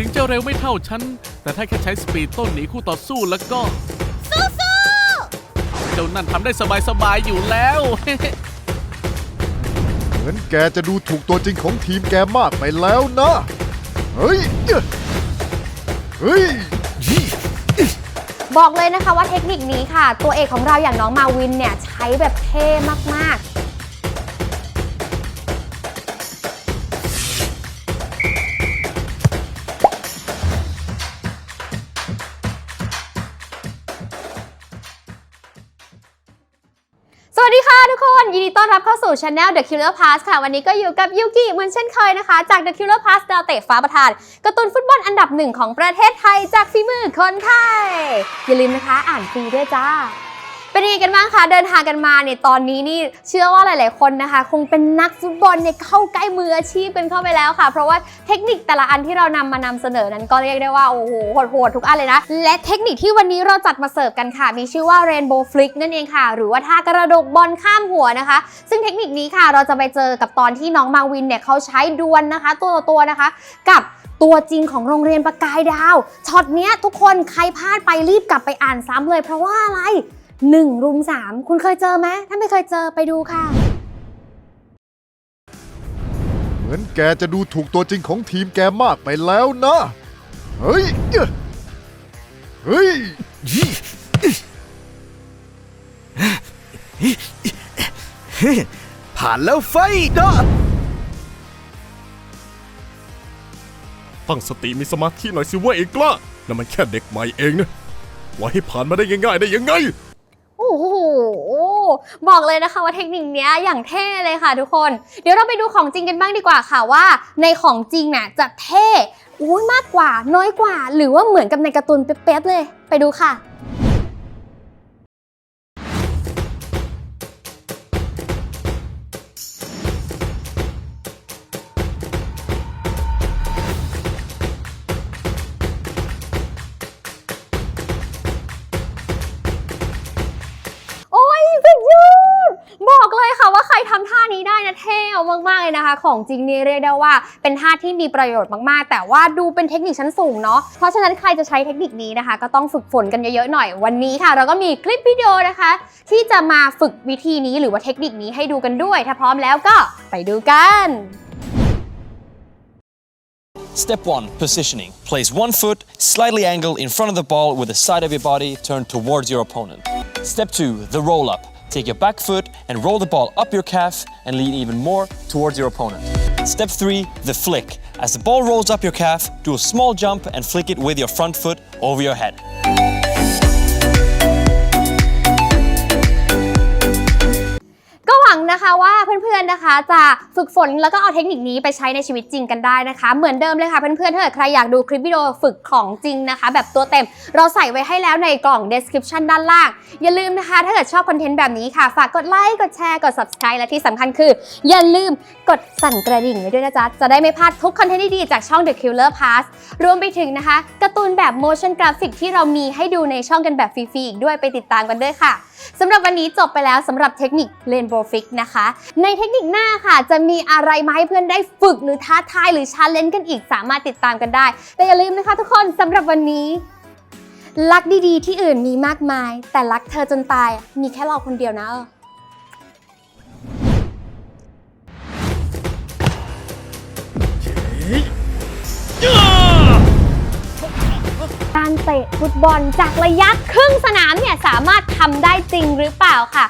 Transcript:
ถึงจะเร็วไม่เท่าฉัน แต่ถ้าแค่ใช้สปีดต้นหนีคู่ต่อสู้แล้วก็สู้เจ้านั่นทำได้สบายๆอยู่แล้ว เหมือนแกจะดูถูกตัวจริงของทีมแกมากไปแล้วนะ เฮ้ย เฮ้ย บอกเลยนะคะว่าเทคนิคนี้ค่ะ ตัวเอกของเราอย่างน้องมาวินเนี่ย ใช้แบบเท่มากๆ ค่ะทุกคนยินดีต้อนรับเข้าสู่ช anel The Killer Pass ค่ะ วันนี้ก็อยู่กับยูกิเหมือนเช่นเคยนะคะ จาก The Killer Pass ดาวเตะฟ้าประทานการ์ตูนฟุตบอลอันดับหนึ่งของประเทศไทยจากฝีมือคนไทยอย่าลืมนะคะอ่านฟรีด้วยจ้า เป็นยังไงกันบ้างคะเดินทางกันมาเนี่ยตอนนี้นี่เชื่อว่าหลาย ๆ คนนะคะ คงเป็นนักฟุตบอลเนี่ยเข้าใกล้มืออาชีพกันเข้าไปแล้วค่ะ เพราะว่าเทคนิคแต่ละอันที่เรานำมานำเสนอนั้นก็เรียกได้ว่าโอ้โหโหดๆทุกอันเลยนะ และเทคนิคที่วันนี้เราจัดมาเสิร์ฟกันค่ะ มีชื่อว่า Rainbow Flick นั่นเองค่ะ หรือว่าท่ากระดกบอลข้ามหัวนะคะ ซึ่งเทคนิคนี้ค่ะเราจะไปเจอกับตอนที่น้องมาวินเนี่ยเขาใช้ดวลนะคะ ตัวต่อตัวนะคะ กับตัวจริงของโรงเรียนประกายดาวช็อตเนี้ยทุกคนใครพลาดไปรีบกลับไปอ่านซ้ำเลย เพราะว่าอะไร หนึ่งรุมสามคุณเคยเจอไหมถ้าไม่เคยเจอไปดูค่ะ เหมือนแกจะดูถูกตัวจริงของทีมแกมากไปแล้วนะ เฮ้ย เฮ้ย ผ่านแล้วไฟดอตั้งสติมีสมาธิหน่อยสิเว่าเอกล้านั่นมันแค่เด็กใหม่เองนะไว่าให้ผ่านมาได้ง่ายๆได้ยังไงโอ้โห บอกเลยนะคะว่าเทคนิคเนี้ยอย่างเท่เลยค่ะทุกคน เดี๋ยวเราไปดูของจริงกันบ้างดีกว่าค่ะว่า ในของจริงน่ะจะเท่อุ้ยมากกว่าน้อยกว่า หรือว่าเหมือนกับในการ์ตูนเป๊ะๆเลย ไปดูค่ะ ท่านี้ได้นะเท่มากๆเลยนะคะ ของจริงนี่เรียกได้ว่าเป็นท่าที่มีประโยชน์มากๆ แต่ว่าดูเป็นเทคนิคชั้นสูงเนาะเพราะฉะนั้นใครจะใช้เทคนิคนี้นะคะ ก็ต้องฝึกฝนกันเยอะๆหน่อยวันนี้ค่ะ เราก็มีคลิปวิดีโอนะคะ ที่จะมาฝึกวิธีนี้หรือว่าเทคนิคนี้ให้ดูกันด้วย ถ้าพร้อมแล้วก็ไปดูกัน Step 1 Positioning. Place one foot slightly angled in front of the ball with the side of your body turned towards your opponent. Step 2 The roll up. Take your back foot and roll the ball up your calf and lean even more towards your opponent. Step 3 The flick. As the ball rolls up your calf, do a small jump and flick it with your front foot over your head. นะคะว่าเพื่อนๆนะคะจะฝึกฝนแล้วก็เอาเทคนิคนี้ไปใช้ในชีวิตจริงกันได้นะคะ เหมือนเดิมเลยค่ะเพื่อนๆถ้าเกิดใครอยากดูคลิปวิดีโอฝึกของจริงนะคะ แบบตัวเต็มเราใส่ไว้ให้แล้วในกล่อง description ด้านล่าง อย่าลืมนะคะ ถ้าเกิดชอบคอนเทนต์แบบนี้ค่ะ ฝากกดไลค์กดแชร์กด subscribe และที่สำคัญคือ อย่าลืมกดสั่นกระดิ่งไว้ด้วยนะจ๊ะจะได้ไม่พลาดทุกคอนเทนต์ดีๆจากช่อง The Killer Pass รวมไปถึงนะคะการ์ตูนแบบ motion graphic ที่เรามีให้ดูในช่องกันแบบฟรีๆอีกด้วยไปติดตามกันด้วยค่ะสำหรับวันนี้จบไปแล้วสำหรับเทคนิค Rainbow Fix นะคะ ในเทคนิคหน้าค่ะ จะมีอะไรมาให้เพื่อนได้ฝึกหรือท้าทายหรือชาเลนจ์กันอีกสามารถติดตามกันได้ แต่อย่าลืมนะคะทุกคนสำหรับวันนี้ รักดีๆ ที่อื่นมีมากมาย แต่รักเธอจนตายมีแค่เราคนเดียวนะเออการเตะฟุตบอลจากระยะครึ่งสนามเนี่ยสามารถทำได้จริงหรือเปล่าค่ะ